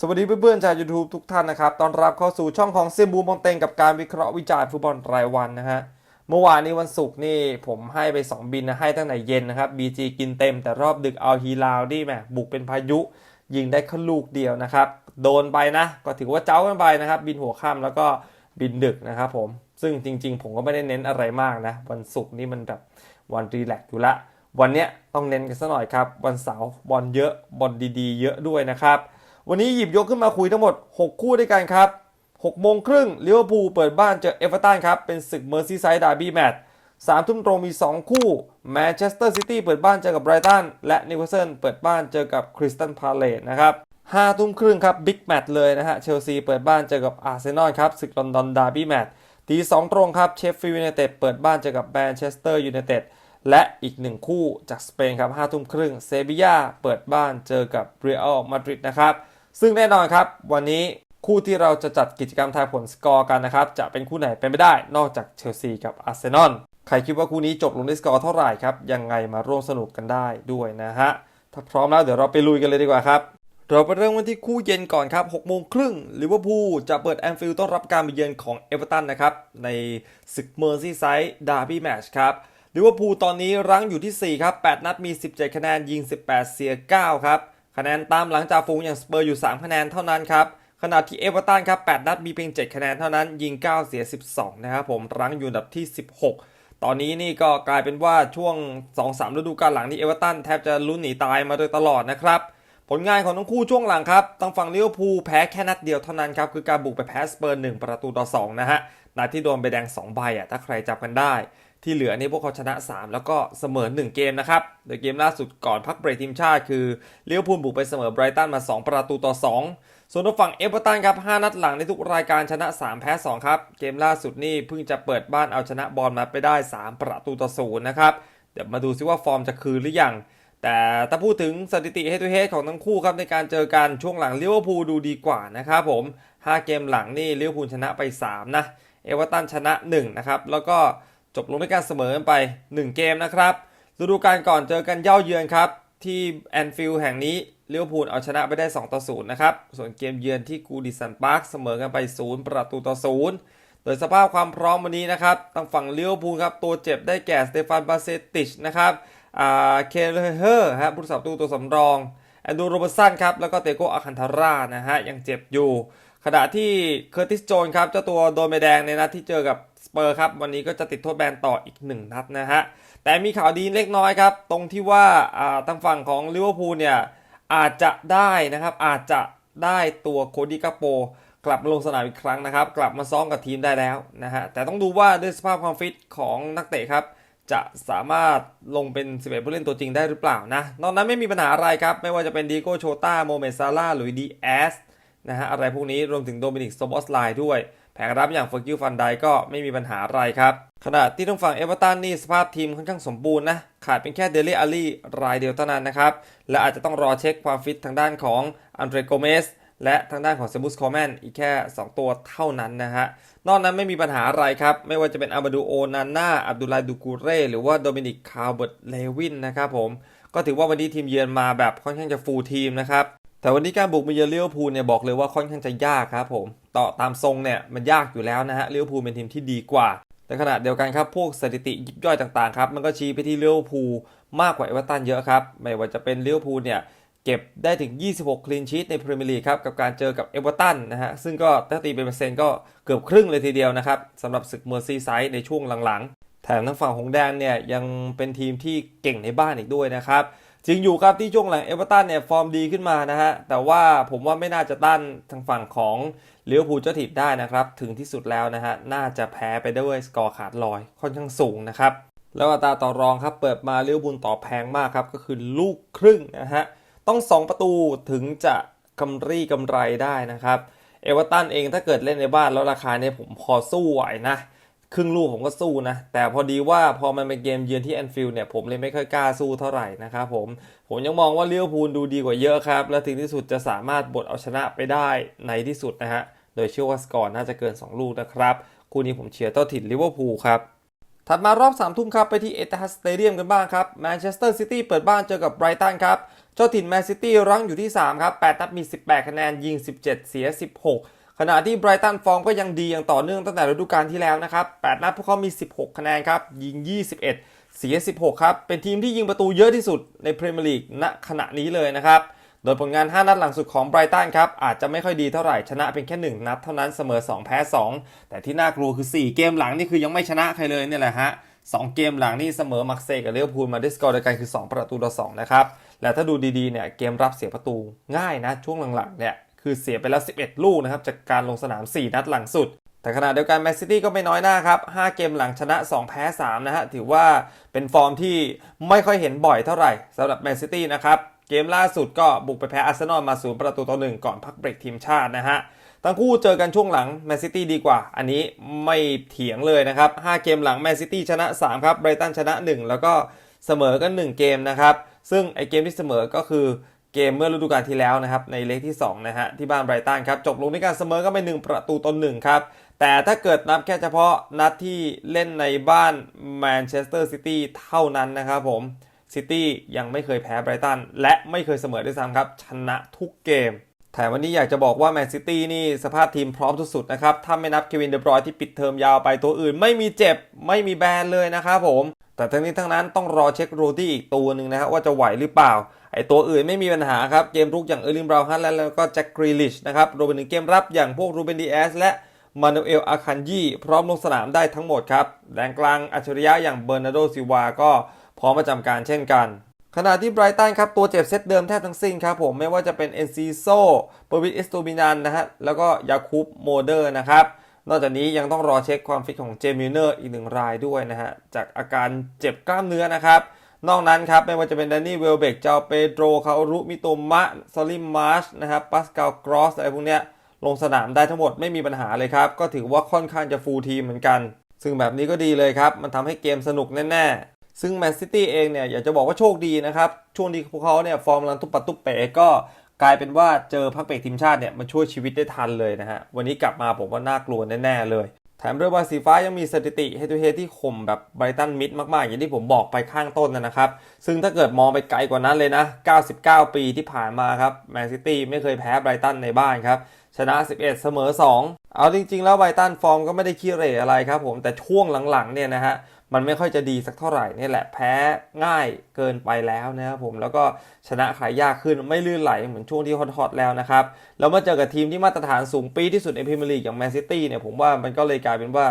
สวัสดีเพื่อนๆชาว YouTube ทุกท่านนะครับ ตอนรับเข้าสู่ช่องของเซยนบูมองเต็งกับการวิเคราะห์วิจารณ์ฟุตบอลรายวันนะฮะ เมื่อวานนี้วันศุกร์นี่ผมให้ไป 2 บินนะให้ตั้งแต่เย็นนะครับ BG กินเต็มแต่รอบดึกเอาฮีลาวนี่แหมบุกเป็นพายุ ยิงได้แค่ลูกเดียวนะครับ โดนไปนะ ก็ถือว่าเจ้ากันไปนะครับ บินหัวค่ำแล้วก็บินดึกนะครับผม ซึ่งจริง ๆ ผมก็ไม่ได้เน้นอะไรมากนะ วันศุกร์นี่มันแบบวันรีแลกซ์อยู่ละ วันเนี้ยต้องเน้นกันสักหน่อยครับ วันเสาร์บอลเยอะบอลดีๆ เยอะด้วยนะครับ วันนี้หยิบยกขึ้นมาคุยทั้งหมด 6 คู่ด้วยกันครับ6โมงครึ่งลิเวอร์พูลเปิดบ้านเจอเอเวอร์ตันครับ เป็นศึกเมอร์ซีไซด์ดาร์บี้แมตช์สามทุ่มตรงมี 2 คู่แมนเชสเตอร์ซิตี้เปิดบ้านเจอกับไบรตันและนิวคาสเซิลเปิดบ้านเจอกับคริสตันพาเลตนะครับห้าทุ่มครึ่งครับบิ๊กแมตช์เลยนะฮะเชลซีเปิดบ้านเจอกับอาร์เซนอลครับศึกลอนดอนดาร์บี้แมตช์ตีสองตรงครับเชฟฟิลด์ยูไนเต็ดเปิดบ้านเจอกับแมนเชสเตอร์ยูไนเต็ดและอีกหนึ่งคู่จากสเปนครับห้าทุ่มครึ่งเซบียาเปิดบ้านเจอกับเรอัลมาดริดนะครับ ซึ่งแน่นอนครับ วันนี้คู่ที่เราจะจัดกิจกรรมทายผลสกอร์กันนะครับ จะเป็นคู่ไหนเป็นไม่ได้ นอกจากเชลซีกับอาร์เซนอลใครคิดว่าคู่นี้จบลงด้วยสกอร์เท่าไหร่ครับ ยังไงมาร่วมสนุกกันได้ด้วยนะฮะ ถ้าพร้อมแล้วเดี๋ยวเราไปลุยกันเลยดีกว่าครับ เราไปเริ่มกันที่คู่เย็นก่อนครับ6โมงครึ่งลิเวอร์พูลจะเปิดแอนฟิลด์ต้อนรับการมาเยือนของเอเวอร์ตันนะครับ ในศึกเมอร์ซีไซด์ดาร์บี้แมชครับลิเวอร์พูลตอนนี้รั้งอยู่ที่ 4 ครับ 8 นัดมี 17 คะแนนยิง 18 เสีย 9 ครับ คะแนนตามหลังจากฝูงอย่างสเปอร์อยู่ 3 คะแนนเท่านั้นครับขณะที่เอเวอร์ตันครับ 8 นัดมีเพียง 7 คะแนนเท่านั้นยิง 9 เสีย 12 นะครับผมรั้งอยู่อันดับที่ 16 ตอนนี้นี่ก็กลายเป็นว่าช่วง 2-3 ฤดูกาลหลังนี้เอเวอร์ตันแทบจะลุ้นหนีตายมาโดยตลอดนะครับ ผลงานของทั้งคู่ช่วงหลังครับตั้งฝั่งลิเวอร์พูลแพ้แค่นัดเดียวเท่านั้นครับ คือการบุกไปแพ้สเปอร์ 1 ประตูต่อ 2 นะฮะนัดที่โดนใบแดง 2 ใบอะถ้าใครจำกันได้ ที่เหลือนี่พวกเขาชนะ 3 แล้วก็เสมอ 1 เกมนะครับ โดยเกมล่าสุดก่อนพักเบรกทีมชาติคือเลิเวพูลบุกไปเสมอไบรตันมา 2 ประตูต่อ 2 ส่วนทางฝั่งเอเวอร์ตันครับ 5 นัดหลังในทุกรายการชนะ 3 แพ้ 2 ครับ เกมล่าสุดนี่เพิ่งจะเปิดบ้านเอาชนะบอลมาไปได้ 3 ประตูต่อ 0 นะครับ เดี๋ยวมาดูซิว่าฟอร์มจะคืนหรือยัง แต่ถ้าพูดถึงสถิติ head to head ของทั้งคู่ครับในการเจอกันช่วงหลังเลิเวพูลดูดีกว่านะครับผม 5 เกมหลังนี่เลิเวพูลชนะไป 3 นะ เอเวอร์ตันชนะ 1 นะครับ แล้วก็ จบลงด้วยการเสมอกันไป 1 เกมนะครับฤดูกาลก่อนเจอกันเย่าเยือนครับ ที่แอนฟิลด์แห่งนี้เลิเวพูลเอาชนะไปได้ 2 ต่อ 0 นะครับ ส่วนเกมเยือนที่กูดิสันพาร์คเสมอกันไป 0 ประตูต่อ 0 โดยสภาพความพร้อมวันนี้นะครับทางฝั่งเลิเวพูลครับ ตัวเจ็บได้แก่สเตฟานบาเซติชนะครับอ่าเคเลเฮอร์ฮะผู้รักษาประตูตัวสำรองแอนดูโรเบสันครับ แล้วก็เตโกอาคันทาร่านะฮะยังเจ็บอยู่ ขณะที่เคอร์ติสโจนครับเจ้าตัวโดนใบแดงในนัดที่เจอกับ สเปอร์ครับวันนี้ก็จะติดโทษแบนต่ออีก 1 นัดนะฮะ แต่มีข่าวดีเล็กน้อยครับ ตรงที่ว่าอ่าทางฝั่งของลิเวอร์พูลเนี่ยอาจจะได้นะครับอาจจะได้ตัวโคดี้กาโปกลับมาลงสนามอีกครั้งนะครับ กลับมาซ้อมกับทีมได้แล้วนะฮะแต่ต้องดูว่าด้วยสภาพความฟิตของนักเตะครับจะสามารถลงเป็น11ผู้เล่นตัวจริงได้หรือเปล่านะ นอกนั้นไม่มีปัญหาอะไรครับ ไม่ว่าจะเป็นดีโก้โชต้าโมเมซาร่าหรือดีแอสนะฮะอะไรพวกนี้รวมถึงโดมินิกโซบอสไลน์ด้วย แผงรับอย่างเฟอร์กิลฟันไดก็ไม่มีปัญหาอะไรครับ ขณะที่ทางฝั่งเอเวอร์ตันนี่สภาพทีมค่อนข้างสมบูรณ์นะ ขาดเป็นแค่เดลี่อาลีรายเดียวเท่านั้นนะครับ และอาจจะต้องรอเช็คความฟิตทางด้านของอันเดรโกเมสและทางด้านของเซบุสคอแมนอีกแค่ 2 ตัวเท่านั้นนะฮะ นอกนั้นไม่มีปัญหาอะไรครับ ไม่ว่าจะเป็นอามาดูโอนาน่าอับดุลลาดูกูเร่หรือว่าโดมินิกคาร์เบิร์ตเลวินนะครับผม ก็ถือว่าวันนี้ทีมเยือนมาแบบค่อนข้างจะฟูลทีมนะครับ แต่วันนี้การบุกมาเยือนลิเวอร์พูลเนี่ยบอกเลยว่าค่อนข้างจะยากครับผม ต่อตามทรงเนี่ยมันยากอยู่แล้วนะฮะลิเวอร์พูลเป็นทีมที่ดีกว่า แต่ขณะเดียวกันครับพวกสถิติยิบย่อยต่างๆครับมันก็ชี้ไปที่ลิเวอร์พูลมากกว่าเอเวอร์ตันเยอะครับ ไม่ว่าจะเป็นลิเวอร์พูลเนี่ยเก็บได้ถึง 26 คลีนชีตในพรีเมียร์ลีกครับกับการเจอกับเอเวอร์ตันนะฮะซึ่งก็ถ้าตีเป็นเปอร์เซ็นต์ก็เกือบครึ่งเลยทีเดียวนะครับสำหรับศึกเมอร์ซีไซด์ในช่วงหลังๆ แถมทางฝั่งของแดนเนี่ยยังเป็นทีมที่เก่งในบ้านอีกด้วยนะครับ จริงอยู่ครับที่ช่วงหลังเอเวอร์ตันเนี่ยฟอร์มดีขึ้นมานะฮะ แต่ว่าผมว่าไม่น่าจะต้านทางฝั่งของเลิเวอร์พูเจ้าถิ่นได้นะครับ ถึงที่สุดแล้วนะฮะ น่าจะแพ้ไปด้วยสกอร์ขาดลอยค่อนข้างสูงนะครับ แล้วอัตราต่อรองครับเปิดมาเลิเวอร์พูลต่อแพงมากครับ ก็คือลูกครึ่งนะฮะ ต้อง 2 ประตูถึงจะกำรีกำไรได้นะครับเอเวอร์ตันเองถ้าเกิดเล่นในบ้านแล้วราคาเนี่ยผมพอสู้ไหวนะ ครึ่งลูกผมก็สู้นะ แต่พอดีว่าพอมันเป็นเกมเยือนที่แอนฟิลด์เนี่ยผมเลยไม่ค่อยกล้าสู้เท่าไหร่นะครับผม ผมยังมองว่าเลิเวพูลดูดีกว่าเยอะครับ และถึงที่สุดจะสามารถบดเอาชนะไปได้ในที่สุดนะฮะ โดยเชื่อว่าสกอร์น่าจะเกิน 2 ลูกนะครับ คู่นี้ผมเชียร์เต้าถิ่นลิเวอร์พูลครับถัดมารอบ3ทุ่มครับไปที่เอต h ฮัสสเตเดียมกันบ้างครับแมนเชสเตอร์ซิตี้เปิดบ้านเจอกับไบรตันครับเจ้าถิ่นแมนซิตี้รั้งอยู่ที่3ครับ8นัดมี 18 คะแนนยิง 17 เสีย 16 ขณะที่ไบรตันฟอร์มก็ยังดีอย่างต่อเนื่องตั้งแต่ฤดูกาลที่แล้วนะครับ 8 นัดพวกเขามี 16 คะแนนครับ ยิง 21 เสีย 16 ครับ เป็นทีมที่ยิงประตูเยอะที่สุดในพรีเมียร์ลีกณขณะนี้เลยนะครับ โดยผลงาน 5 นัดหลังสุดของไบรตันครับ อาจจะไม่ค่อยดีเท่าไหร่ ชนะเพียงแค่ 1 นัดเท่านั้น เสมอ 2 แพ้ 2 แต่ที่น่ากลัวคือ 4 เกมหลังนี่คือยังไม่ชนะใครเลยเนี่ยแหละฮะ2เกมหลังนี่เสมอมักเซกับลิเวพูลมาด้สกอร์เดียวกันคือ 2 ประตูต่อ2นะครับ และถ้าดูดีๆเนี่ยเกมรับเสียประตูง่ายนะช่วงหลังๆเนี่ย คือเสียไปแล้ว 11 ลูกนะครับจากการลงสนาม 4 นัดหลังสุด แต่ขณะเดียวกันแมนซิตี้ก็ไม่น้อยหน้าครับ 5 เกมหลังชนะ 2 แพ้ 3 นะฮะ ถือว่าเป็นฟอร์มที่ไม่ค่อยเห็นบ่อยเท่าไหร่สำหรับแมนซิตี้นะครับ เกมล่าสุดก็บุกไปแพ้อาร์เซนอลมาศูนย์ประตูต่อหนึ่งก่อนพักเบรกทีมชาตินะฮะทั้งคู่เจอกันช่วงหลังแมนซิตี้ดีกว่า อันนี้ไม่เถียงเลยนะครับ 5 เกมหลังแมนซิตี้ชนะ 3 ครับไบรตันชนะ 1 แล้วก็เสมอกัน 1 เกมนะครับ ซึ่งไอเกมที่เสมอก็คือ เกมเมื่อฤดูกาลที่แล้วนะครับในเล็กที่2นะฮะที่บ้านไบรตันครับจบลงด้วยการเสมอกันไป1ประตูต่อ1ครับแต่ถ้าเกิดนับแค่เฉพาะนัดที่เล่นในบ้านแมนเชสเตอร์ซิตี้เท่านั้นนะครับผมซิตี้ยังไม่เคยแพ้ไบรตันและไม่เคยเสมอด้วยซ้ำครับชนะทุกเกมแถมวันนี้อยากจะบอกว่าแมนซิตี้นี่สภาพทีมพร้อมสุดๆนะครับ ถ้าไม่นับเควินเดบรอยน์ที่ปิดเทอมยาวไปตัวอื่น ไม่มีเจ็บไม่มีแบนเลยนะครับผม แต่ทั้งนี้ทั้งนั้นต้องรอเช็คโรดี้อีกตัวหนึ่งนะครับว่าจะไหวหรือเปล่า ไอตัวอื่นไม่มีปัญหาครับ เกมรุกอย่างเออร์ลินบราวน์ฮันแล้วก็แจ็คกรีลิชนะครับรวมไปถึงเกมรับอย่างพวกรูเบนดีแอสและมานูเอลอาคันยีพร้อมลงสนามได้ทั้งหมดครับแดนกลางอัจฉริยะอย่างเบอร์นาร์โดซิวาก็พร้อมประจำการเช่นกัน ขณะที่ไบรตันครับตัวเจ็บเซตเดิมแทบทั้งสิ้นครับผมไม่ว่าจะเป็นเอนซีโซเปอร์วิทเอสตูบินันนะฮะแล้วก็ยาคูบโมเดอร์นะครับนอกจากนี้ยังต้องรอเช็คความฟิตของเจมิเนอร์อีกหนึ่งรายด้วยนะฮะจากอาการเจ็บกล้ามเนื้อนะครับ นอกนั้นครับ ไม่ว่าจะเป็นแดนนี่เวลเบกเจ้าเปโดรคารุมิโตมะซอลิมมาร์ชนะครับปัสกาลกรอสอะไรพวกเนี้ยลงสนามได้ทั้งหมดไม่มีปัญหาเลยครับ ก็ถือว่าค่อนข้างจะฟูลทีมเหมือนกัน ซึ่งแบบนี้ก็ดีเลยครับ มันทำให้เกมสนุกแน่ๆ ซึ่งแมนซิตี้เองเนี่ยอยากจะบอกว่าโชคดีนะครับ ช่วงที่พวกเขาเนี่ยฟอร์มลังตุบปัตุบเป๋ก็กลายเป็นว่าเจอพักเบรกทีมชาติเนี่ยมาช่วยชีวิตได้ทันเลยนะฮะวันนี้กลับมาผมว่าน่ากลัวแน่ๆเลย ถมเรือว่าสีฟ้ายังมีสถิติเฮตูเฮที่ข่มแบบไบรตันมิดมาก ๆ อย่างที่ผมบอกไปข้างต้นนะครับ ซึ่งถ้าเกิดมองไปไกลกว่านั้นเลยนะ 99 ปีที่ผ่านมาครับแมนซิตี้ไม่เคยแพ้ไบรตันในบ้านครับ ชนะ 11 เสมอ 2 เอาจริง ๆ แล้วไบรตันฟอร์มก็ไม่ได้ขี้เหร่อะไรครับผมแต่ช่วงหลัง ๆ เนี่ยนะฮะ มันไม่ค่อยจะดีสักเท่าไหร่นี่แหละแพ้ง่ายเกินไปแล้วนะครับผมแล้วก็ชนะขายยากขึ้นไม่ลื่นไหลเหมือนช่วงที่ฮอตๆแล้วนะครับแล้วมาเจอกับทีมที่มาตรฐานสูงปีที่สุดในพรีเมียร์ลีกอย่างแมนซิตี้เนี่ยผมว่ามันก็เลยกลายเป็นว่า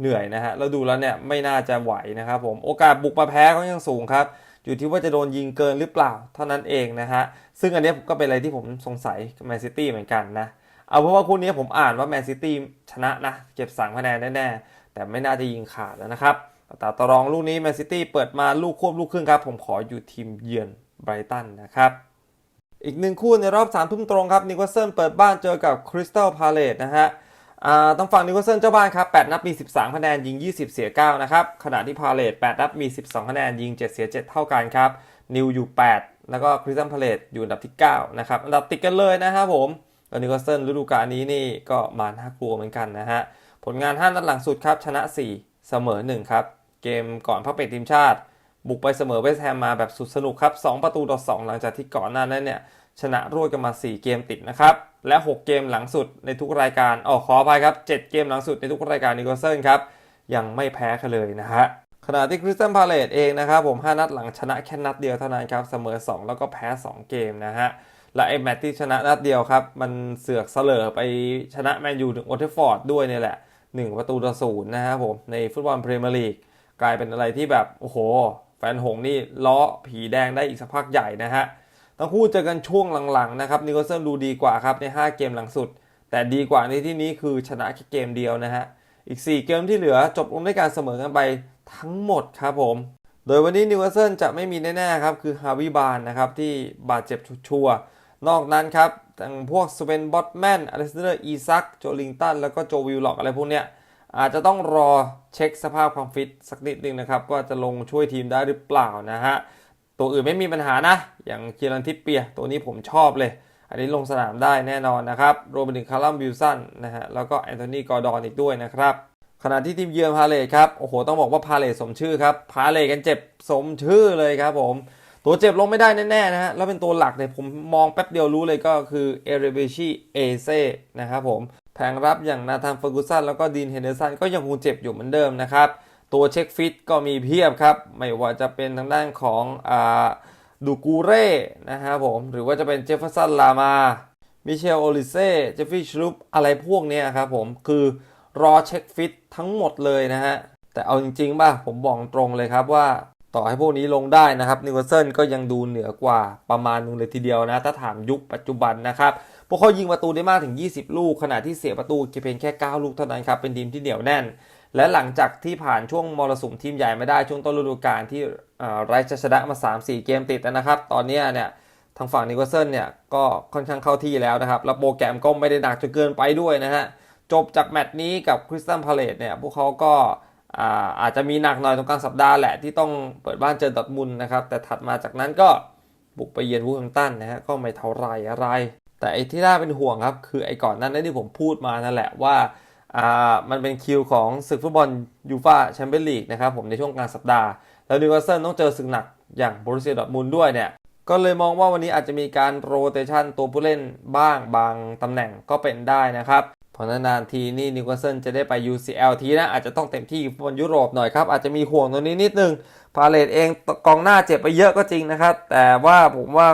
เหนื่อยนะฮะแล้วดูแล้วเนี่ยไม่น่าจะไหวนะครับผมโอกาสบุกมาแพ้ก็ยังสูงครับอยู่ที่ว่าจะโดนยิงเกินหรือเปล่าเท่านั้นเองนะฮะ ซึ่งอันนี้ก็เป็นอะไรที่ผมสงสัยแมนซิตี้เหมือนกันนะ เอาเพราะว่าคู่นี้ผมอ่านว่าแมนซิตี้ชนะนะ เก็บสามคะแนนแน่ๆ แต่ไม่น่าจะยิงขาดแล้วนะครับแต่ตารองลูกนี้แมนซิตี้เปิดมาลูกควบลูกครึ่งครับ ผมขออยู่ทีมเยือนไบรตันนะครับอีกหนึ่งคู่ในรอบ3ามทุ่มตรงครับนิโคลเซนเปิดบ้านเจอกับคริสตัลพาเลตนะฮะต้องฝั่งนิโคลเซนเจ้าบ้านครับ 8 นัดมี 13 คะแนนยิง 20 เสีย 9 นะครับ ขณะที่พาเลต8 นัดมี 12 คะแนนยิง 7 เสีย 7 เท่ากันครับ นิวอยู่ 8 แล้วก็คริสตัลพาเลตอยู่อันดับที่ 9 นะครับ อันดับติดกันเลยนะครับผมแล้วนิโคลเซนฤดูกาลนี้นี่ก็มาน่ากลัวเหมือนกันนะฮะ ผลงาน5นัดหลังสุดครับชนะ 4 เสมอ 1 ครับ เกมก่อนพักเป็นทีมชาติ บุกไปเสมอเวสต์แฮมมาแบบสุดสนุกครับ 2 ประตูต่อ 2 หลังจากที่ก่อนหน้านั้นเนี่ยชนะรวดกันมา 4 เกมติดนะครับ และ 6 เกมหลังสุดในทุกรายการอ๋อขออภัยครับ 7 เกมหลังสุดในทุกรายการนิโคลเซนครับยังไม่แพ้กันเลยนะฮะขณะที่คริสตันพาเลตเองนะครับผม 5 นัดหลังชนะแค่นัดเดียวเท่านั้นครับเสมอ 2 แล้วก็แพ้ 2 เกมนะฮะและไอ้แมตที่ชนะนัดเดียวครับ มันเสือกเสลอไปชนะแมนยูถึงโอเทฟฟอร์ดด้วยเนี่ยแหละ 1 ประตูต่อศูนย์นะครับผมในฟุตบอลพรีเมียร์ลีกกลายเป็นอะไรที่แบบ โอ้โห แฟนหงนี่ล้อผีแดงได้อีกสักพักใหญ่นะฮะทั้งคู่เจอกันช่วงหลังๆนะครับนิโคลเซนดูดีกว่าครับใน 5 เกมหลังสุด แต่ดีกว่าในที่นี้คือชนะแค่เกมเดียวนะฮะอีก 4 เกมที่เหลือจบลงด้วยการเสมอกันไปทั้งหมดครับผม โดยวันนี้นิวคาสเซิลจะไม่มีแน่ๆครับคือฮาวิบานนะครับที่บาดเจ็บชัวร์นอกนั้นครับ ทั้งพวกสเวนบอตแมนอเลสเดอร์อีซักโจลิงตันแล้วก็โจวิลล็อกอะไรพวกเนี้ยอาจจะต้องรอเช็คสภาพความฟิตสักนิดนึงนะครับว่าจะลงช่วยทีมได้หรือเปล่านะฮะ ตัวอื่นไม่มีปัญหานะ อย่างเคียรันทิปเปีย ตัวนี้ผมชอบเลย อันนี้ลงสนามได้แน่นอนนะครับรวมไปถึงคาร์ลัมวิลสันนะฮะแล้วก็แอนโทนีกอร์ดอนอีกด้วยนะครับขณะที่ทีมเยือนพาเลทครับ โอ้โห ต้องบอกว่าพาเลทสมชื่อครับ พาเลทกันเจ็บสมชื่อเลยครับผม ตัวเจ็บลงไม่ได้แน่ๆนะฮะ แล้วเป็นตัวหลักเนี่ยผมมองแป๊บเดียวรู้เลยก็คือเอเรเบชีเอเซนะครับผมแผงรับอย่างนาธานเฟอร์กูสันแล้วก็ดีนเฮนเดอร์สันก็ยังคงเจ็บอยู่เหมือนเดิมนะครับ ตัวเช็คฟิตก็มีเพียบครับ ไม่ว่าจะเป็นทางด้านของอ่าดูกูเร่นะครับผม หรือว่าจะเป็นเจฟเฟอร์สันลามา มิเชลโอลิเซ่ เจฟฟี่ชลูปอะไรพวกเนี้ยครับผม คือรอเช็คฟิตทั้งหมดเลยนะฮะ แต่เอาจริงๆป่ะ ผมบอกตรงเลยครับว่า ต่อให้พวกนี้ลงได้นะครับนิวคาสเซิลก็ยังดูเหนือกว่าประมาณนึงเลยทีเดียวนะ ถ้าถามยุคปัจจุบันนะครับ พวกเขายิงประตูได้มากถึง 20 ลูก ขณะที่เสียประตูเพียงแค่ 9 ลูกเท่านั้นครับ เป็นทีมที่เหนียวแน่น และหลังจากที่ผ่านช่วงมรสุมทีมใหญ่ไม่ได้ช่วงต้นฤดูกาลที่ไร้ชชนะมา 3-4 เกมติดนะครับ ตอนนี้เนี่ยทางฝั่งนิวคาสเซิลเนี่ยก็ค่อนข้างเข้าที่แล้วนะครับแล้วโปรแกรมก็ไม่ได้หนักจนเกินไปด้วยนะฮะจบจากแมตช์นี้กับคริสตันพาเลตเนี่ยพวกเขาก็ อาอาจจะมีหนักหน่อยตรงกลางสัปดาห์แหละที่ต้องเปิดบ้านเจอดอทมุนนะครับ แต่ถัดมาจากนั้นก็บุกไปเยือนวูแฮมตันนะฮะก็ไม่เท่าไรอะไร แต่ไอ้ที่น่าเป็นห่วงครับ คือไอ้ก่อนนั้นที่ผมพูดมานั่นแหละว่าอ่ามันเป็นคิวของศึกฟุตบอลยูฟ่าแชมเปี้ยนลีกนะครับผมในช่วงกลางสัปดาห์ แล้วนิวคาสเซิลต้องเจอศึกหนักอย่างบรูเซียดอทมุนด้วยเนี่ยก็เลยมองว่าวันนี้อาจจะมีการโรเตชันตัวผู้เล่นบ้างบางตำแหน่งก็เป็นได้นะครับ พราะนานๆทีนี่นิวคาสเซิลจะได้ไป UCL ทีนะอาจจะต้องเต็มที่บอลยุโรปหน่อยครับ อาจจะมีห่วงตรงนี้นิดนึง พาเลตเองกองหน้าเจ็บไปเยอะก็จริงนะครับ แต่ว่าผมว่า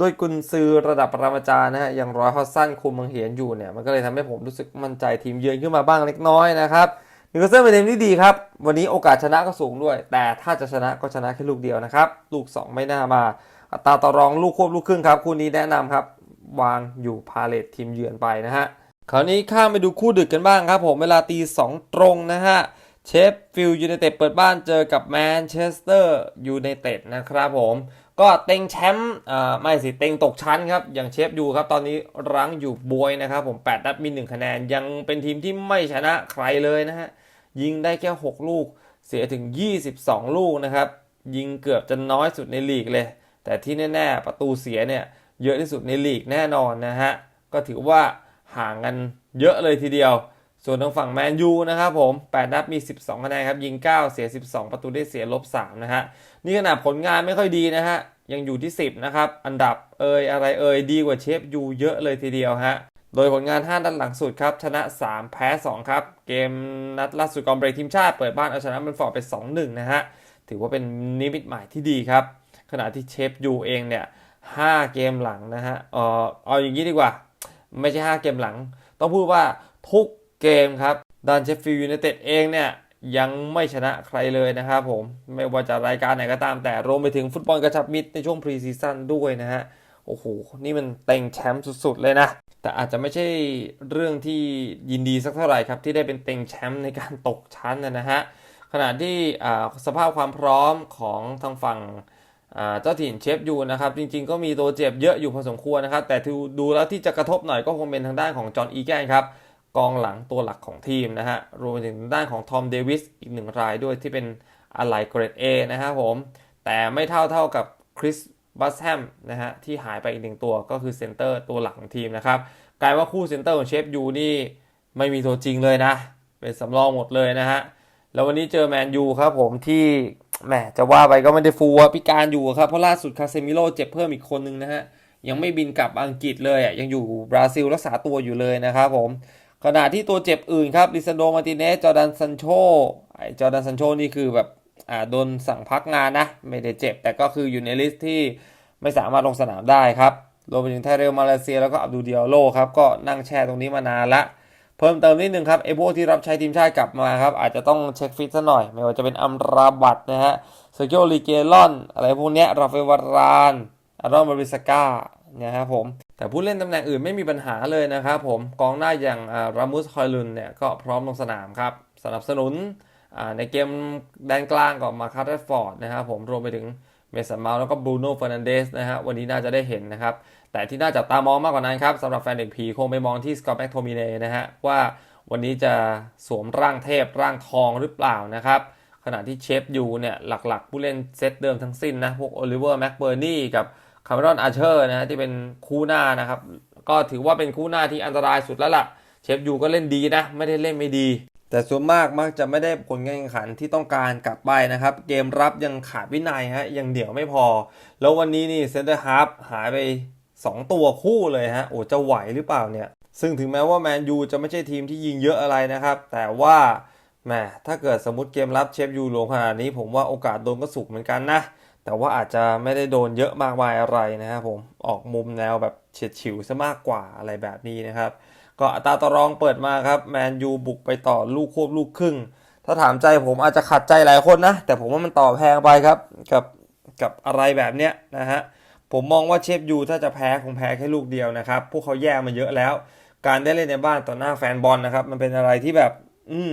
ด้วยกุนซือระดับปรมาจารย์นะฮะอย่างร้อยฮอสซันคุมมังเหียนอยู่เนี่ย มันก็เลยทำให้ผมรู้สึกมั่นใจทีมเยือนขึ้นมาบ้างเล็กน้อยนะครับนิวคาสเซิลเป็นทีมที่ดีครับ วันนี้โอกาสชนะก็สูงด้วย แต่ถ้าจะชนะก็ชนะแค่ลูกเดียวนะครับลูกสองไม่น่ามาอัตราต่อรองลูกควบลูกครึ่งครับคู่นี้แนะนำครับวางอยู่พาเลททีมเยือนไปนะฮะ คราวนี้ข้ามไปดูคู่ดึกกันบ้างครับผมเวลาตีสองตรงนะฮะเชฟฟิลด์ยูไนเต็ดเปิดบ้านเจอกับแมนเชสเตอร์ยูไนเต็ดนะครับผมก็เต็งแชมป์ไม่สิเต็งตกชั้นครับ อย่างเชฟยูครับ ตอนนี้รั้งอยู่บวยนะครับผม 8 นัดมี 1 คะแนน ยังเป็นทีมที่ไม่ชนะใครเลยนะฮะ ยิงได้แค่ 6 ลูก เสียถึง 22 ลูกนะครับ ยิงเกือบจะน้อยสุดในลีกเลย แต่ที่แน่ ๆ ประตูเสียเนี่ย เยอะที่สุดในลีกแน่นอนนะฮะ ก็ถือว่า ห่างกันเยอะเลยทีเดียว ส่วนทางฝั่งแมนยูนะครับผม 8 นัดมี 12คะแนนครับ ยิง 9 เสีย 12 ประตูได้เสียลบ 3 นะฮะ นี่ขนาดผลงานไม่ค่อยดีนะฮะ ยังอยู่ที่ 10 นะครับ อันดับเอยอะไรเอยดีกว่าเชฟยูเยอะเลยทีเดียวฮะโดยผลงาน 5 นัดหลังสุดครับ ชนะ 3 แพ้ 2 ครับ เกมนัดล่าสุดกองเบรกทีมชาติเปิดบ้านเอาชนะมันฟอร์ดไป 2-1 นะฮะ ถือว่าเป็นนิมิตหมายที่ดีครับ ขณะที่เชฟยูเองเนี่ย 5 เกมหลังนะฮะ เออเอาอย่างนี้ดีกว่า ไม่ใช่ 5 เกมหลัง ต้องพูดว่าทุกเกมครับด้านเชฟฟิลด์ยูไนเต็ดเองเนี่ยยังไม่ชนะใครเลยนะครับผม ไม่ว่าจะรายการไหนก็ตามแต่รวมไปถึงฟุตบอลกระชับมิตรในช่วงพรีซีซั่นด้วยนะฮะ โอ้โห นี่มันเต็งแชมป์สุด ๆ เลยนะ แต่อาจจะไม่ใช่เรื่องที่ยินดีสักเท่าไหร่ครับ ที่ได้เป็นเต็งแชมป์ในการตกชั้นนะฮะขณะที่อ่าสภาพความพร้อมของทางฝั่ง เจ้าถิ่นเชฟยูนะครับ จริงๆ ก็มีตัวเจ็บเยอะอยู่พอสมควรนะครับ แต่ดูแล้วที่จะกระทบหน่อยก็คงเป็นทางด้านของจอห์นอีแกนครับ กองหลังตัวหลักของทีมนะฮะ รวมถึงด้านของทอมเดวิสอีกหนึ่งรายด้วยที่เป็นอะไรเกรด A นะครับผม แต่ไม่เท่าเท่ากับคริสบัสแฮมนะฮะที่หายไปอีกหนึ่งตัวก็คือเซนเตอร์ตัวหลักของทีมนะครับ กลายว่าคู่เซนเตอร์ของเชฟยูนี่ไม่มีตัวจริงเลยนะ เป็นสำรองหมดเลยนะฮะ แล้ววันนี้เจอแมนยูครับผมที่ แหมจะว่าไปก็ไม่ได้ฟูพิการอยู่ครับ เพราะล่าสุดคาเซมิโร่เจ็บเพิ่มอีกคนนึงนะฮะ ยังไม่บินกลับอังกฤษเลยอะยังอยู่บราซิลรักษาตัวอยู่เลยนะครับผม ขณะที่ตัวเจ็บอื่นครับลิซันโดมาติเนสจอร์แดนซันโชไอจอร์แดนซันโชนี่คือแบบอ่าโดนสั่งพักงานนะ ไม่ได้เจ็บ แต่ก็คืออยู่ในลิสต์ที่ไม่สามารถลงสนามได้ครับรวมไปถึงไทเรลมาเลเซียแล้วก็อับดูเดียโลครับก็นั่งแช่ตรงนี้มานานละ เพิ่มเติมนิดนึงครับไอ้พวกที่รับใช้ทีมชาติกลับมาครับ อาจจะต้องเช็คฟิตซะหน่อย ไม่ว่าจะเป็นอัมราบัตนะฮะเซอร์เกียลิเกลอน อะไรพวกเนี้ยราฟเอวารานอารอนมาริสกาเนี่ยครับผมแต่ผู้เล่นตำแหน่งอื่นไม่มีปัญหาเลยนะครับผมกองหน้าอย่างรามุสคอยลุนเนี่ยก็พร้อมลงสนามครับ สนับสนุนในเกมแดนกลางก็มาคาร์เรฟอร์ดนะครับผมรวมไปถึงเมสันมาแล้วก็บรูโน่เฟอร์นันเดสนะฮะวันนี้น่าจะได้เห็นนะครับ แต่ที่น่าจับตามองมากกว่านั้นครับสำหรับแฟนเด็กผีคงไปมองที่สกอตแม็กโทมิเนนะฮะว่าวันนี้จะสวมร่างเทพร่างทองหรือเปล่านะครับ ขณะที่เชฟยูเนี่ยหลักๆ ผู้เล่นเซตเดิมทั้งสิ้นนะพวกโอลิเวอร์แม็กเบอร์นี่กับคาร์มรอนอาร์เชอร์นะฮะที่เป็นคู่หน้านะครับ ก็ถือว่าเป็นคู่หน้าที่อันตรายสุดแล้วล่ะ เชฟยูก็เล่นดีนะ ไม่ได้เล่นไม่ดี แต่ส่วนมากมักจะไม่ได้ผลการแข่งขันที่ต้องการกลับไปนะครับ เกมรับยังขาดวินัยฮะยังเดี่ยวไม่พอ แล้ววันนี้นี่เซนเตอร์ฮาร์ฟหายไป 2 ตัวคู่เลยฮะ โอ้จะไหวหรือเปล่าเนี่ย ซึ่งถึงแม้ว่าแมนยูจะไม่ใช่ทีมที่ยิงเยอะอะไรนะครับ แต่ว่าแหมถ้าเกิดสมมติเกมรับเชฟยูลงขนาดนี้ ผมว่าโอกาสโดนก็สูงเหมือนกันนะ แต่ว่าอาจจะไม่ได้โดนเยอะมากมายอะไรนะครับผม ออกมุมแนวแบบเฉียดฉิวซะมากกว่าอะไรแบบนี้นะครับ ก็อัตราต่อรองเปิดมาครับ แมนยูบุกไปต่อลูกควบลูกครึ่ง ถ้าถามใจผมอาจจะขัดใจหลายคนนะ แต่ผมว่ามันต่อแพงไปครับ กับกับอะไรแบบเนี้ยนะฮะ ผมมองว่าเชฟยูถ้าจะแพ้คงแพ้แค่ลูกเดียวนะครับ พวกเขาแย่มาเยอะแล้ว การได้เล่นในบ้านต่อหน้าแฟนบอลนะครับ มันเป็นอะไรที่แบบ อืม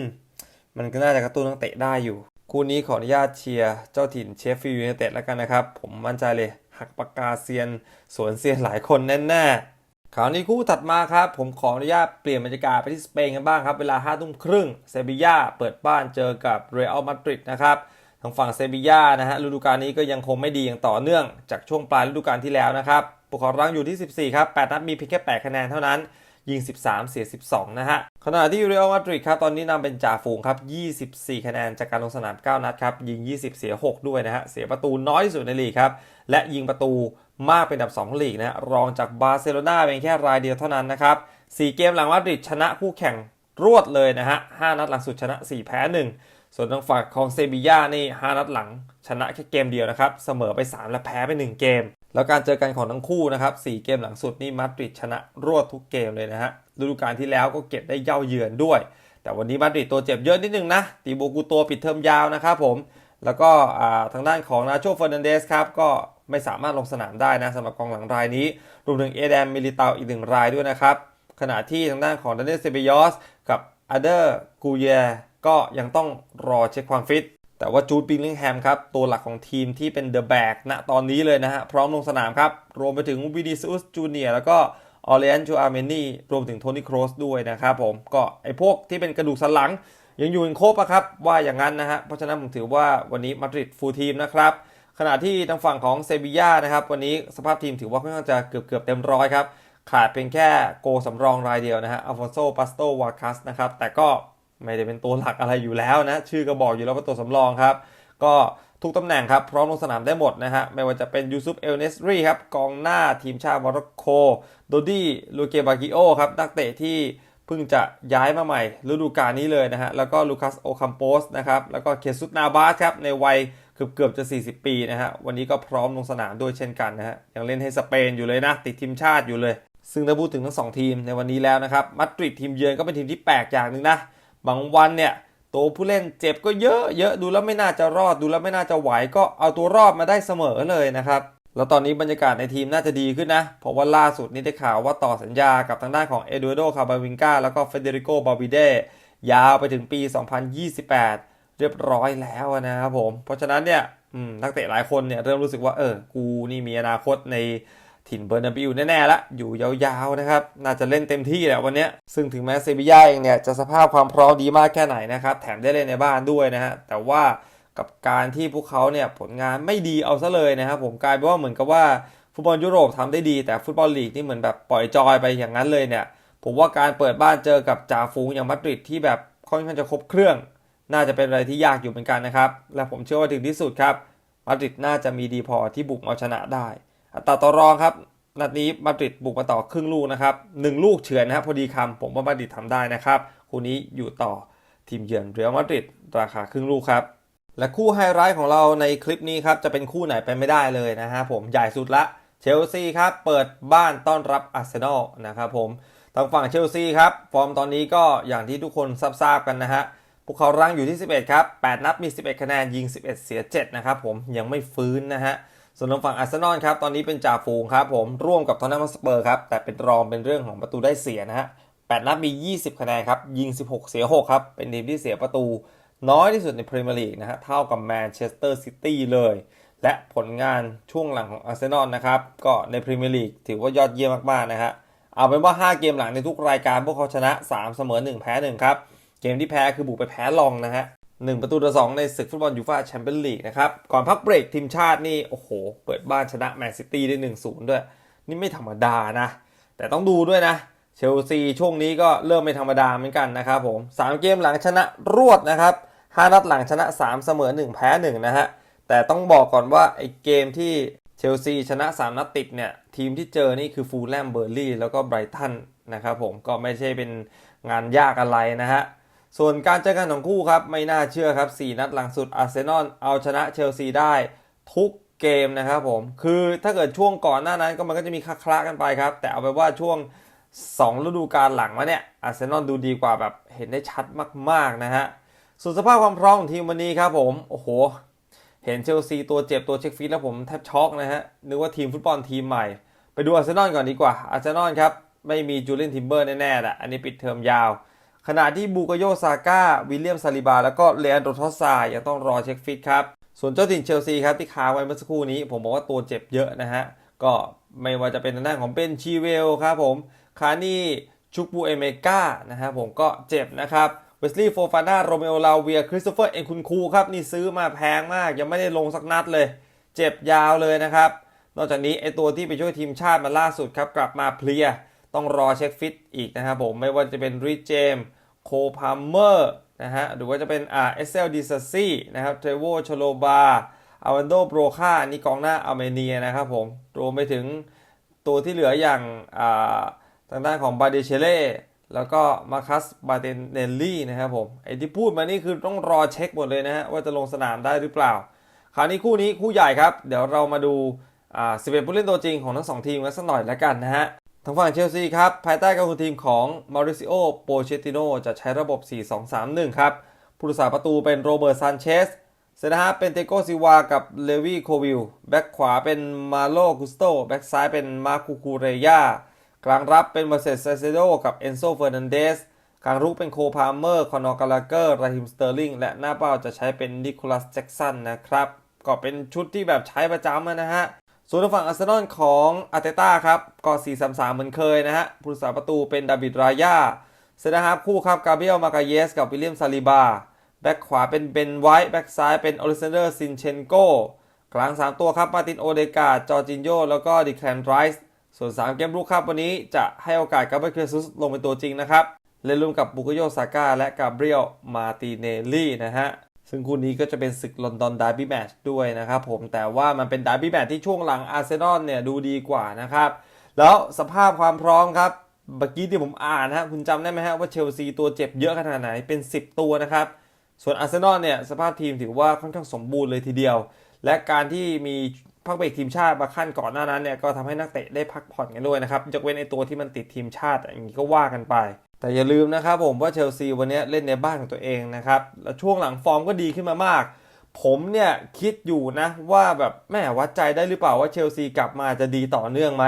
มันก็น่าจะกระตุ้นนักเตะได้อยู่ คู่นี้ขออนุญาตเชียร์เจ้าถิ่นเชฟฟิลด์ยูไนเต็ดแล้วกันนะครับ ผมมั่นใจเลย หักปากกาเซียน สวนเซียนหลายคนแน่ๆคราวนี้คู่ถัดมาครับ ผมขออนุญาตเปลี่ยนบรรยากาศไปที่สเปนกันบ้างครับ เวลา5้าทุ่มครึ่งเซบีย่าเปิดบ้านเจอกับเรอัลมาดริดนะครับ ทางฝั่งเซบีย่านะฮะฤดูกาลนี้ก็ยังคงไม่ดีอย่างต่อเนื่องจากช่วงปลายฤดูกาลที่แล้วนะครับพวกเขารั้งอยู่ที่ 14 ครับ 8 นัดมีเพียงแค่ 8 คะแนนเท่านั้น ยิง 13 เสีย 12 นะฮะ ขณะที่เรอัลมาดริดครับ ตอนนี้นำเป็นจ่าฝูงครับ 24 คะแนนจากการลงสนาม 9 นัดครับ ยิง 20 เสีย 6 ด้วยนะฮะ เสียประตูน้อยที่สุดในลีกครับ และยิงประตูมากเป็นอันดับ 2 ลีกนะฮะ รองจากบาร์เซโลนาเพียงแค่รายเดียวเท่านั้นนะครับ 4 เกมหลังมาดริดชนะคู่แข่งรวดเลยนะฮะ 5 นัดหลังสุดชนะ 4 แพ้ 1 ส่วนทางฝั่งของเซบีย่านี่5นัดหลัง ชนะแค่เกมเดียวนะครับเสมอไป 3 และแพ้ไป 1 เกม แล้วการเจอกันของทั้งคู่นะครับ4เกมหลังสุดนี่มาดริดชนะรวดทุกเกมเลยนะฮะฤดูกาลที่แล้วก็เก็บได้เย่าเยือนด้วย แต่วันนี้มาดริดตัวเจ็บเยอะนิดนึงนะตีโบกูตัวปิดเทอมยาวนะครับผมแล้วก็ทางด้านของนาโชเฟอร์นันเดสครับก็ไม่สามารถลงสนามได้นะสำหรับกองหลังรายนี้รวมถึงเอเดมมิลิตาอีกหนึ่งรายด้วยนะครับขณะที่ทางด้านของดานเนลเซเบยอสกับอเดอร์กูเย ก็ยังต้องรอเช็คความฟิต แต่ว่าจูดบิงลิงแฮมครับ ตัวหลักของทีมที่เป็นเดอะแบกณตอนนี้เลยนะฮะ พร้อมลงสนามครับ รวมไปถึงวินิซูสจูเนียแล้วก็ออเลียนจูอาร์เมนีรวมถึงโทนี่โครสด้วยนะครับผมก็ไอพวกที่เป็นกระดูกสันหลัง ยังอยู่กันครบอะครับ ว่าอย่างนั้นนะฮะ เพราะฉะนั้นผมถือว่าวันนี้มาดริดฟูลทีมนะครับขณะที่ทางฝั่งของเซบีย่านะครับ วันนี้สภาพทีมถือว่าค่อนข้างจะเกือบเกือบๆเต็มร้อยครับ ขาดเพียงแค่โกสำรองรายเดียวนะฮะอัลฟอนโซปาสโตวาคัสนะครับ แต่ก็ ไม่ได้เป็นตัวหลักอะไรอยู่แล้วนะ ชื่อก็บอกอยู่แล้วว่าตัวสำรองครับ ก็ทุกตำแหน่งครับ พร้อมลงสนามได้หมดนะฮะ ไม่ว่าจะเป็นยูซุปเอลเนสรีครับ กองหน้าทีมชาติมร็อกโกโดดี้ลูเกบากิโอครับ นักเตะที่เพิ่งจะย้ายมาใหม่ฤดูกาลนี้เลยนะฮะ แล้วก็ลูคัสโอคัมโปสนะครับ แล้วก็เคซุสนาบาสครับ ในวัยเกือบเกือบจะ 40 ปีนะฮะ วันนี้ก็พร้อมลงสนามด้วยเช่นกันนะฮะ ยังเล่นให้สเปนอยู่เลยนะ ติดทีมชาติอยู่เลย ซึ่งถ้าพูดถึงทั้งสองทีมในวันนี้แล้วนะครับ มาดริดทีมเยือนก็เป็นทีมที่แปลกอย่างหนึ่งนะ บางวันเนี่ยตัวผู้เล่นเจ็บก็เยอะเยอะดูแล้วไม่น่าจะรอดดูแล้วไม่น่าจะไหวก็เอาตัวรอดมาได้เสมอเลยนะครับแล้วตอนนี้บรรยากาศในทีมน่าจะดีขึ้นนะ เพราะว่าล่าสุดนี้ได้ข่าวว่าต่อสัญญากับทางด้านของเอดูโดคาบาวิงกาแล้วก็เฟเดริโกบาบิเดยาวไปถึงปี 2028 เรียบร้อยแล้วนะครับผม เพราะฉะนั้นเนี่ยนักเตะหลายคนเนี่ยเริ่มรู้สึกว่าเออ กูนี่มีอนาคตใน ถิ่นเบอร์นาบิวแน่ๆละอยู่ยาวๆนะครับ น่าจะเล่นเต็มที่แหละวันนี้ ซึ่งถึงแม้เซบีย่าเองเนี่ยจะสภาพความพร้อมดีมากแค่ไหนนะครับ แถมได้เล่นในบ้านด้วยนะฮะ แต่ว่ากับการที่พวกเขาเนี่ยผลงานไม่ดีเอาซะเลยนะครับผมกลายเป็นว่าเหมือนกับว่าฟุตบอลยุโรปทำได้ดี แต่ฟุตบอลลีกนี่เหมือนแบบปล่อยจอยไปอย่างนั้นเลยเนี่ย ผมว่าการเปิดบ้านเจอกับจ่าฝูงอย่างมาดริดที่แบบค่อนข้างจะครบเครื่อง น่าจะเป็นอะไรที่ยากอยู่เหมือนกันนะครับ และผมเชื่อว่าถึงที่สุดครับมาดริดน่าจะมีดีพอที่บุกเอาชนะได้ อัตราต่อรองครับนัดนี้มาดริดบุกมาต่อครึ่งลูกนะครับหนึ่งลูกเฉือนนะครับพอดีคำผมว่ามาดริดทำได้นะครับคู่นี้อยู่ต่อทีมเยือนเรอัลมาดริดราคาครึ่งลูกครับและคู่ไฮไลท์ของเราในคลิปนี้ครับจะเป็นคู่ไหนไปไม่ได้เลยนะฮะผมใหญ่สุดละเชลซีครับเปิดบ้านต้อนรับอาร์เซนอลนะครับผมทางฝั่งเชลซีครับฟอร์มตอนนี้ก็อย่างที่ทุกคนทราบกันนะฮะพวกเขารั้งอยู่ที่ 11 ครับ 8 นัดมี 11 คะแนนยิง 11 เสีย 7 นะครับผมยังไม่ฟื้นนะฮะ ส่วนทางฝั่งอาร์เซนอลครับตอนนี้เป็นจ่าฝูงครับผมร่วมกับทอนนัมสเปอร์ครับแต่เป็นรองเป็นเรื่องของประตูได้เสียนะฮะ8นัดมี 20 คะแนนครับยิง 16 เสีย 6 ครับเป็นทีมที่เสียประตูน้อยที่สุดในพรีเมียร์ลีกนะฮะเท่ากับแมนเชสเตอร์ซิตี้เลย และผลงานช่วงหลังของอาร์เซนอลนะครับก็ในพรีเมียร์ลีกถือว่ายอดเยี่ยมมากๆนะฮะเอาเป็นว่า 5 เกมหลังในทุกรายการพวกเขาชนะ 3 เสมอ 1 แพ้ 1 ครับ เกมที่แพ้คือบุกไปแพ้ลองนะฮะ หนึ่งประตูต่อสองในศึกฟุตบอลยูฟ่าแชมเปี้ยนลีกนะครับ ก่อนพักเบรกทีมชาตินี่ โอ้โห เปิดบ้านชนะแมนซิตี้ได้ 1-0 ด้วย นี่ไม่ธรรมดานะ แต่ต้องดูด้วยนะ เชลซีช่วงนี้ก็เริ่มไม่ธรรมดาเหมือนกันนะครับผมสามเกมหลังชนะรวดนะครับห้านัดหลังชนะ 3 เสมอ 1 แพ้ 1 นะฮะ แต่ต้องบอกก่อนว่าไอ้เกมที่เชลซีชนะ 3 นัดติดเนี่ยทีมที่เจอนี่คือฟูลแลมเบอร์ลี่แล้วก็ไบรตันนะครับผมก็ไม่ใช่เป็นงานยากอะไรนะฮะ ส่วนการเจอกันของคู่ครับ ไม่น่าเชื่อครับ 4 นัดหลังสุดอาร์เซนอลเอาชนะเชลซีได้ทุกเกมนะครับผม คือถ้าเกิดช่วงก่อนหน้านั้นก็มันก็จะมีคลาๆกันไปครับ แต่เอาไปว่าช่วง 2 ฤดูกาลหลังมาเนี่ยอาร์เซนอลดูดีกว่าแบบเห็นได้ชัดมากๆนะฮะส่วนสภาพความพร้อมของทีมวันนี้ครับผมโอ้โหเห็นเชลซีตัวเจ็บตัวเช็คฟิตแล้วผมแทบช็อกนะฮะนึกว่าทีมฟุตบอลทีมใหม่ ไปดูอาร์เซนอลก่อนดีกว่าอาร์เซนอลครับไม่มีจูเลียนทิมเบอร์แน่ๆแหละอันนี้ปิดเทอมยาว ขณะที่บูกโยซาก้า วิลเลียมซาลิบา แล้วก็เลอันโดทอสซายังต้องรอเช็คฟิตครับ ส่วนเจ้าถิ่นเชลซีครับที่ค้าไว้เมื่อสักครู่นี้ ผมบอกว่าตัวเจ็บเยอะนะฮะ ก็ไม่ว่าจะเป็นทางด้านของเบนชีเวลครับผม คานี่ชุกบูเอเมกานะฮะผมก็เจ็บนะครับเวสลีย์โฟฟาน่าโรเมโอลาเวีย คริสโตเฟอร์เอ็นคุนคูครับ นี่ซื้อมาแพงมาก ยังไม่ได้ลงสักนัดเลย เจ็บยาวเลยนะครับ นอกจากนี้ไอตัวที่ไปช่วยทีมชาติมาล่าสุดครับกลับมาเพลีย ต้องรอเช็คฟิตอีกนะครับผมไม่ว่าจะเป็นริชเจมส์โคพาเมอร์นะฮะหรือว่าจะเป็นอ่าเอสเซลดิซซี่นะครับเทรโวชโลบาอาวันโดโบรคานี่กองหน้าอาร์เมเนียนะครับผมรวมไปถึงตัวที่เหลืออย่างอ่าทางด้านของบาเดเชเล่แล้วก็มาคัสบาเตเนลลี่นะครับผมไอที่พูดมานี่คือต้องรอเช็คหมดเลยนะฮะว่าจะลงสนามได้หรือเปล่า คราวนี้คู่นี้คู่ใหญ่ครับ เดี๋ยวเรามาดูอ่า11ผู้เล่นตัวจริงของทั้งสองทีมกันสักหน่อยแล้วกันนะฮะ ทางฝั่งเชลซีครับ ภายใต้การคุมทีมของมาริซิโอโปเชติโนจะใช้ระบบ 4-2-3-1 ครับ ผู้รักษาประตูเป็นโรเบิร์ตซานเชสเซนฮาเป็นเตโกซิวากับเลวีโควิล แบ็กขวาเป็นมาโลกุสโต แบ็กซ้ายเป็นมาคูคูเรยากลางรับเป็นมาเซสเซเซโดกับเอนโซเฟอร์นันเดสกลางรุกเป็นโคพาเมอร์ คอนอร์กาลาเกอร์ ราฮิมสเตอร์ลิง และหน้าเป้าจะใช้เป็นนิโคลัสแจ็กสันนะครับ ก็เป็นชุดที่แบบใช้ประจำนะฮะ ส่วนฝั่งอาร์เซนอลของอาร์เตต้าครับก็4-3-3 เหมือนเคยนะฮะผู้รักษาประตูเป็นดาวิดรายาเซนฮาร์คู่ครับกาเบรียลมากาเยส กับวิลเลียมซาลิบา แบ็กขวาเป็นเบนไวท์แบ็กซ้ายเป็นอเลซนเดอร์ซินเชนโกกลาง 3 ตัวครับมาตินโอเดกาจอร์จินโยแล้วก็ดิแคลนไรส์ส่วน 3 เกมรุกครับวันนี้จะให้โอกาสกาเบรียลเซุสลงเป็นตัวจริงนะครับเล่นร่วมกับบุกโยซาก้าและกาเบรียลมาติเนลลี่นะฮะ ซึ่งคู่นี้ก็จะเป็นศึกลอนดอนดาร์บี้แมตช์ด้วยนะครับผมแต่ว่ามันเป็นดาร์บี้แมตช์ที่ช่วงหลังอาร์เซนอลเนี่ยดูดีกว่านะครับ แล้วสภาพความพร้อมครับเมื่อกี้ที่ผมอ่านฮะคุณจำได้ไหมฮะว่าเชลซีตัวเจ็บเยอะขนาดไหนเป็น 10 ตัวนะครับ ส่วนอาร์เซนอลเนี่ยสภาพทีมถือว่าค่อนข้างสมบูรณ์เลยทีเดียว และการที่มีพักเบรกทีมชาติมาขั้นก่อนหน้านั้นเนี่ยก็ทำให้นักเตะได้พักผ่อนกันด้วยนะครับยกเว้นไอตัวที่มันติดทีมชาติอย่างนี้ก็ว่ากันไป แต่อย่าลืมนะครับผมว่าเชลซีวันนี้เล่นในบ้านของตัวเองนะครับและช่วงหลังฟอร์มก็ดีขึ้นมามาก ผมเนี่ยคิดอยู่นะว่าแบบแม่วัดใจได้หรือเปล่าว่าเชลซีกลับมาจะดีต่อเนื่องไหม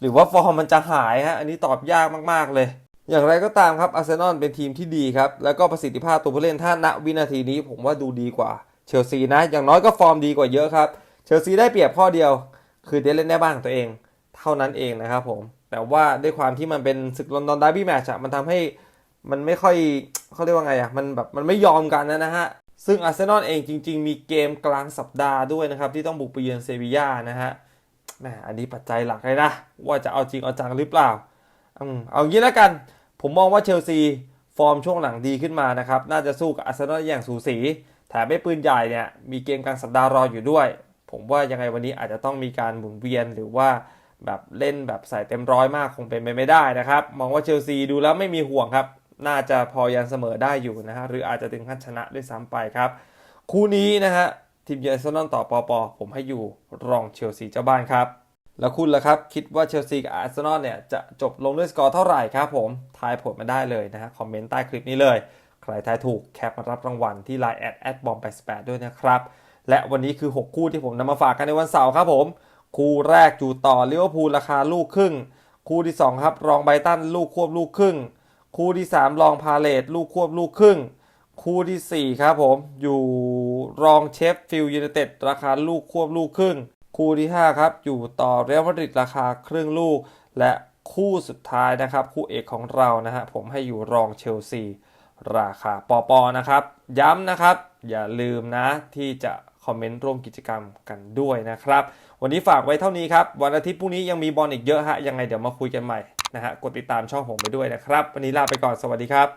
หรือว่าฟอร์มมันจะหายฮะอันนี้ตอบยากมากๆเลย อย่างไรก็ตามครับอาร์เซนอลเป็นทีมที่ดีครับแล้วก็ประสิทธิภาพตัวผู้เล่นถ้าณวินาทีนี้ผมว่าดูดีกว่าเชลซีนะ อย่างน้อยก็ฟอร์มดีกว่าเยอะครับเชลซีได้เปรียบข้อเดียว คือได้เล่นในบ้านของตัวเอง เท่านั้นเองนะครับผม แต่ว่าด้วยความที่มันเป็นศึกลอนดอนดาร์บี้แมตช์อะมันทำให้มันไม่ค่อยเขาเรียกว่าไงอะมันแบบมันไม่ยอมกันนะฮะ ซึ่งอาร์เซนอลเองจริง ๆ มีเกมกลางสัปดาห์ด้วยนะครับ ที่ต้องบุกไปเยือนเซบีย่านะฮะแหมอันนี้ปัจจัยหลักเลยนะ ว่าจะเอาจริงเอาจังหรือเปล่าอืมเอางี้แล้วกัน ผมมองว่าเชลซีฟอร์มช่วงหลังดีขึ้นมานะครับ น่าจะสู้กับอาร์เซนอลอย่างสูสีแถมไม่ปืนใหญ่เนี่ยมีเกมกลางสัปดาห์รออยู่ด้วย ผมว่ายังไงวันนี้อาจจะต้องมีการหมุนเวียนหรือว่า แบบเล่นแบบใส่เต็มร้อยมากคงเป็นไปไม่ได้นะครับ มองว่าเชลซีดูแล้วไม่มีห่วงครับ น่าจะพอยันเสมอได้อยู่นะฮะหรืออาจจะถึงขั้นชนะด้วยซ้ำไปครับ คู่นี้นะฮะทีมเยอร์ซนอลต่อปอปอผมให้อยู่รองเชลซีเจ้าบ้านครับ แล้วคุณล่ะครับ คิดว่าเชลซีกับอาร์เซนอลเนี่ยจะจบลงด้วยสกอร์เท่าไหร่ครับผมทายผลมาได้เลยนะฮะคอมเมนต์ใต้คลิปนี้เลย ใครทายถูกแคปมารับรางวัลที่ Line แอดแอดบอม88ด้วยนะครับและวันนี้คือ 6 คู่ที่ผมนำมาฝากกันในวันเสาร์ครับผม คู่แรกจูต่อลิเวอร์พูลราคาลูกครึ่ง คู่ที่2ครับรองไบตันลูกควบลูกครึ่ง คู่ที่ 3 รองพาเลตลูกควบลูกครึ่ง คู่ทีสี่ 4 ครับผมอยู่รองเชฟฟิลด์ยูไนเต็ดราคาลูกควบลูกครึ่ง คู่ที่ 5 ครับอยู่ต่อเรอัลมาดริดราคาครึ่งลูก และคู่สุดท้ายนะครับ คู่เอกของเรานะฮะผมให้อยู่รองเชลซีราคาปอปอนะครับ ย้ำนะครับ อย่าลืมนะที่จะคอมเมนต์ร่วมกิจกรรมกันด้วยนะครับ วันนี้ฝากไว้เท่านี้ครับ วันอาทิตย์พรุ่งนี้ยังมีบอลอีกเยอะฮะ ยังไงเดี๋ยวมาคุยกันใหม่นะฮะ กดติดตามช่องผมไปด้วยนะครับ วันนี้ลาไปก่อน สวัสดีครับ